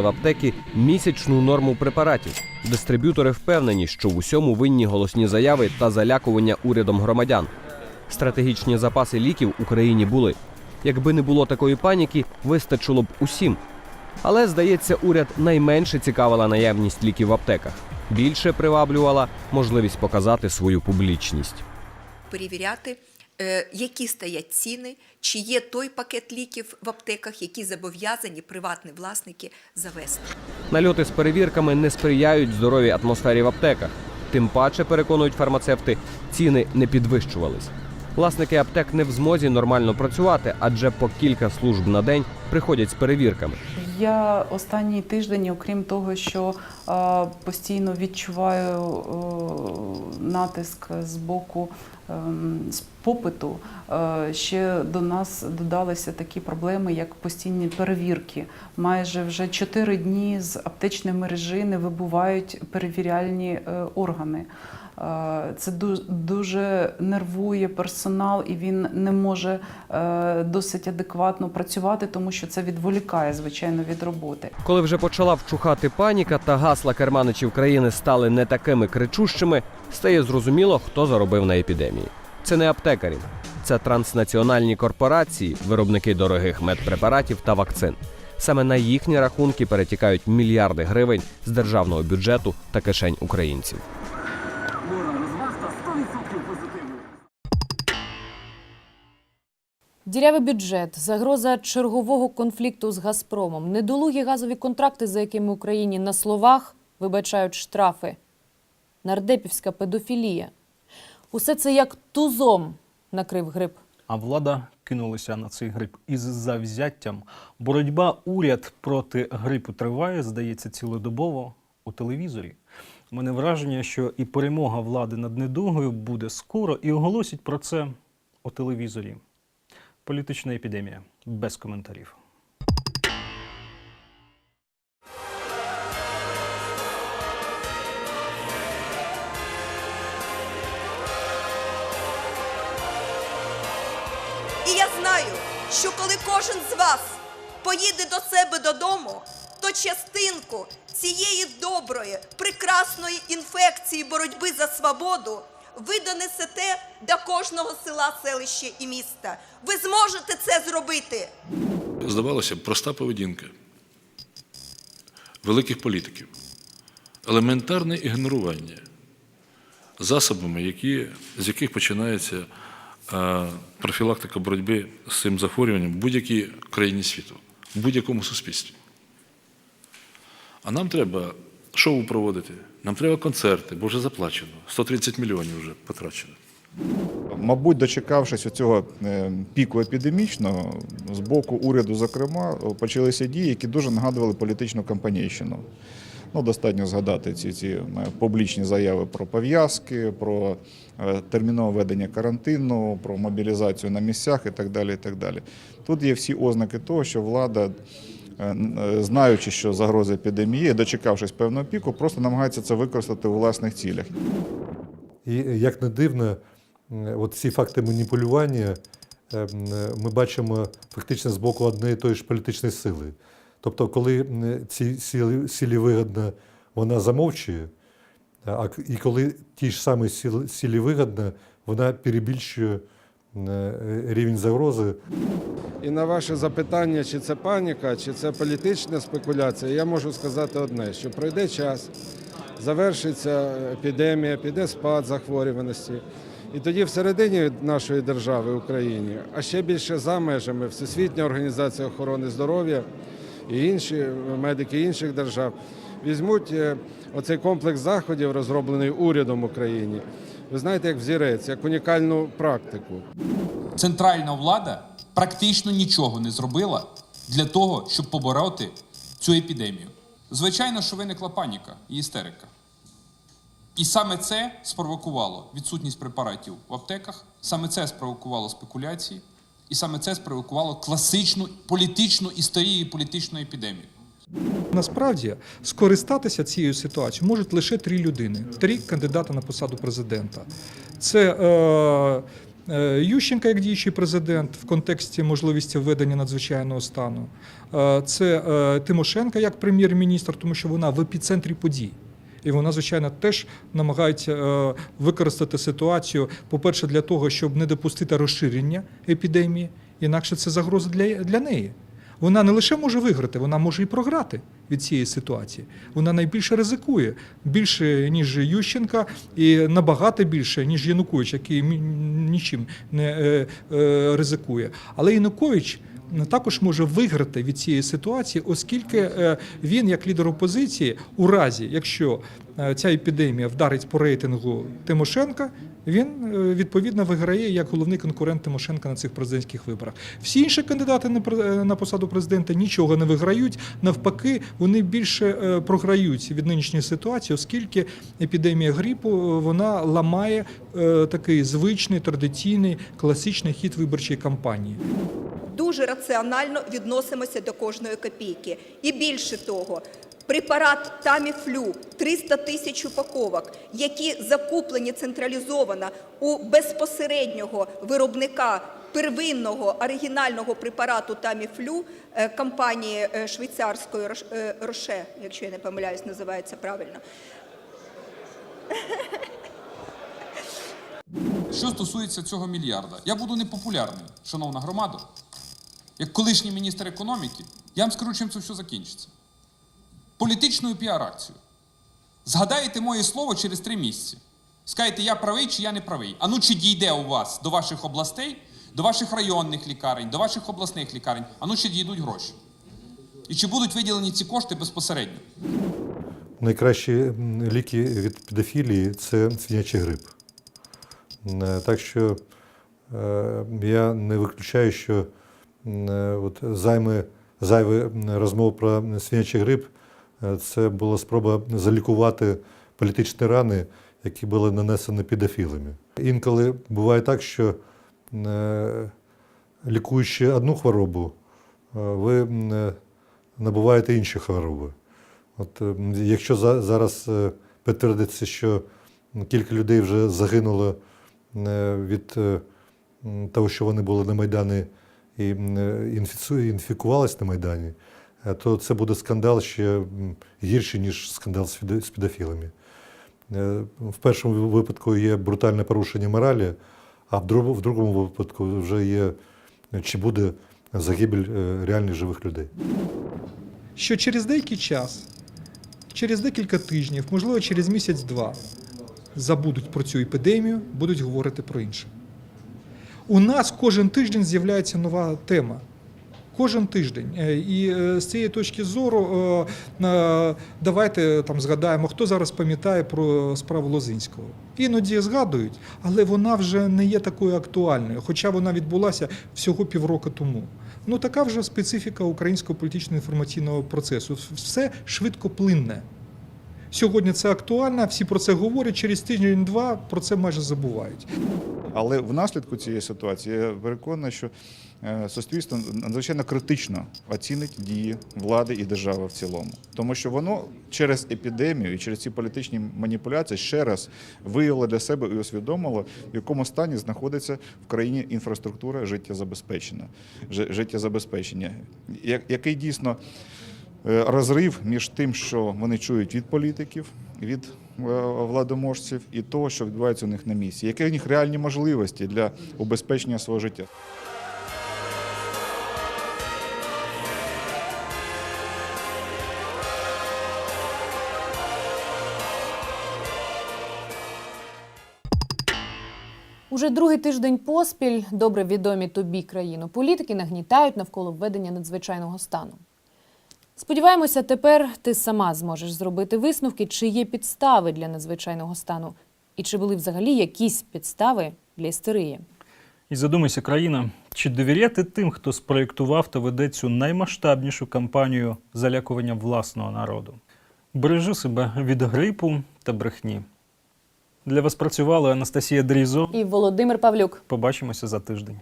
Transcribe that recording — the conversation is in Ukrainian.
в аптеки місячну норму препаратів. Дистриб'ютори впевнені, що в усьому винні голосні заяви та залякування урядом громадян. Стратегічні запаси ліків Україні були. Якби не було такої паніки, вистачило б усім. Але, здається, уряд найменше цікавила наявність ліків в аптеках. Більше приваблювала можливість показати свою публічність. перевіряти, які стоять ціни, чи є той пакет ліків в аптеках, які зобов'язані приватні власники завести. Нальоти з перевірками не сприяють здоровій атмосфері в аптеках. Тим паче, переконують фармацевти, ціни не підвищувались. Власники аптек не в змозі нормально працювати, адже по кілька служб на день приходять з перевірками. Я останній тиждень, окрім того, що е, постійно відчуваю е, натиск з боку з попиту, е, ще до нас додалися такі проблеми, як постійні перевірки. Майже вже чотири дні з аптечної мережі не вибувають перевіряльні е, органи. Е, Це дуже нервує персонал, і він не може досить адекватно працювати, тому що це відволікає, звичайно, від роботи. Коли вже почала вчухати паніка та гасла керманичів країни стали не такими кричущими, стає зрозуміло, хто заробив на епідемії. Це не аптекарі, це транснаціональні корпорації, виробники дорогих медпрепаратів та вакцин. Саме на їхні рахунки перетікають мільярди гривень з державного бюджету та кишень українців. Дірявий бюджет, загроза чергового конфлікту з Газпромом, недолугі газові контракти, за якими Україні на словах вибачають штрафи, нардепівська педофілія. Усе це як тузом накрив гриб. А влада кинулася на цей грип із завзяттям. Боротьба уряд проти грипу триває, здається, цілодобово у телевізорі. У мене враження, що і перемога влади над недугою буде скоро, і оголосять про це у телевізорі. Політична епідемія без коментарів. Що коли кожен з вас поїде до себе додому, то частинку цієї доброї, прекрасної інфекції боротьби за свободу ви донесете до кожного села, селища і міста. Ви зможете це зробити. Здавалося б, проста поведінка великих політиків, елементарне ігнорування засобами, які, з яких починається профілактика боротьби з цим захворюванням в будь-якій країні світу, в будь-якому суспільстві. А нам треба шоу проводити, нам треба концерти, бо вже заплачено. 130 мільйонів вже потрачено. Мабуть, дочекавшись цього піку епідемічного, з боку уряду, зокрема, почалися дії, які дуже нагадували політичну кампанійщину. Ну, достатньо згадати ці, ці е, публічні заяви про пов'язки, про е, термінове ведення карантину, про мобілізацію на місцях і так далі. І так далі. Тут є всі ознаки того, що влада, е, знаючи, що загроза епідемії, дочекавшись певного піку, просто намагається це використати у власних цілях. І як не дивно, от ці факти маніпулювання е, ми бачимо фактично з боку однієї тої ж політичної сили. Тобто, коли ці сілі, сілі вигодно, вона замовчує, а і коли ті ж самі сіл- сілі вигодно, вона перебільшує е, рівень загрози. І на ваше запитання, чи це паніка, чи це політична спекуляція, я можу сказати одне: що пройде час, завершиться епідемія, піде спад захворюваності. І тоді всередині нашої держави, Україні, а ще більше за межами Всесвітня організація охорони здоров'я і інші медики інших держав візьмуть е, оцей комплекс заходів, розроблений урядом України. Ви знаєте, як взірець, як унікальну практику. центральна влада практично нічого не зробила для того, щоб побороти цю епідемію. Звичайно, що виникла паніка і істерика. І саме це спровокувало відсутність препаратів в аптеках, саме це спровокувало спекуляції, і саме це спровокувало класичну політичну історію і політичну епідемію. Насправді скористатися цією ситуацією можуть лише три людини, три кандидати на посаду президента. Це е, е, Ющенка як діючий президент в контексті можливості введення надзвичайного стану. Е, Це е, Тимошенка як прем'єр-міністр, тому що вона в епіцентрі подій. І вона, звичайно, теж намагається е, використати ситуацію, по-перше, для того, щоб не допустити розширення епідемії, інакше це загроза для, для неї. Вона не лише може виграти, вона може і програти від цієї ситуації. Вона найбільше ризикує більше ніж Ющенка, і набагато більше ніж Янукович, який нічим не е, е, ризикує. Але Янукович також може виграти від цієї ситуації, оскільки е, він, як лідер опозиції, у разі, якщо е, ця епідемія вдарить по рейтингу Тимошенка, він е, відповідно виграє як головний конкурент Тимошенка на цих президентських виборах. Всі інші кандидати на посаду президента нічого не виграють. Навпаки, вони більше е, програють від нинішньої ситуації, оскільки епідемія грипу е, вона ламає е, такий звичний традиційний класичний хід виборчої кампанії. Дуже раціонально відносимося до кожної копійки. І більше того, препарат Таміфлю 300 тисяч упаковок, які закуплені централізовано у безпосереднього виробника первинного оригінального препарату Таміфлю е, компанії е, швейцарської е, Роше, якщо я не помиляюсь, називається правильно. Що стосується цього мільярда, я буду непопулярний, шановна громада. Як колишній міністр економіки, я вам скажу, чим це все закінчиться. Політичною піар-акцією. Згадаєте моє слово через три місяці. Скажете, я правий чи я не правий. А ну чи дійде у вас до ваших областей, до ваших районних лікарень, до ваших обласних лікарень, а ну чи дійдуть гроші. І чи будуть виділені ці кошти безпосередньо? Найкращі ліки від педофілії це свинячий грип. Е, Так що е, я не виключаю, що от займе, зайве м, розмова про свинячий грип е, це була спроба залікувати політичні рани, які були нанесені педофілами. Інколи буває так, що е, лікуючи одну хворобу, е, ви е, набуваєте інші хвороби. От е, якщо зараз е, підтвердиться, що кілька людей вже загинуло е, від е, того, що вони були на Майдані і е, інфікувалися на Майдані, е, то це буде скандал ще гірший, ніж скандал з педофілами. Е, В першому випадку є брутальне порушення моралі, а в другому, випадку вже є чи буде загибель реальних живих людей. що через деякий час, через декілька тижнів, можливо, через місяць-два, забудуть про цю епідемію, будуть говорити про інше. У нас кожен тиждень з'являється нова тема. Кожен тиждень. Е, І е, з цієї точки зору е, давайте там згадаємо, хто зараз пам'ятає про справу Лозинського. Іноді згадують, але вона вже не є такою актуальною, хоча вона відбулася всього півроку тому. Ну така вже специфіка українського політично-інформаційного процесу. Все швидкоплинне. Сьогодні це актуально, всі про це говорять, через тиждень-два про це майже забувають. Але внаслідку цієї ситуації я переконаний, що е, суспільство надзвичайно критично оцінить дії влади і держави в цілому, тому що воно через епідемію і через ці політичні маніпуляції ще раз виявило для себе і усвідомило, в якому стані знаходиться в країні інфраструктура життєзабезпечення, жи- життєзабезпечення, який дійсно розрив між тим, що вони чують від політиків, від е, владоможців, і того, що відбувається у них на місці. Які у них реальні можливості для убезпечення свого життя? Уже другий тиждень поспіль добре відомі тобі країну. Політики нагнітають навколо введення надзвичайного стану. Сподіваємося, тепер ти сама зможеш зробити висновки, чи є підстави для надзвичайного стану, і чи були взагалі якісь підстави для істерії. І задумайся, країна, чи довіряти тим, хто спроєктував та веде цю наймасштабнішу кампанію залякування власного народу? Бережи себе від грипу та брехні. Для вас працювала Анастасія Дрізо. І Володимир Павлюк. Побачимося за тиждень.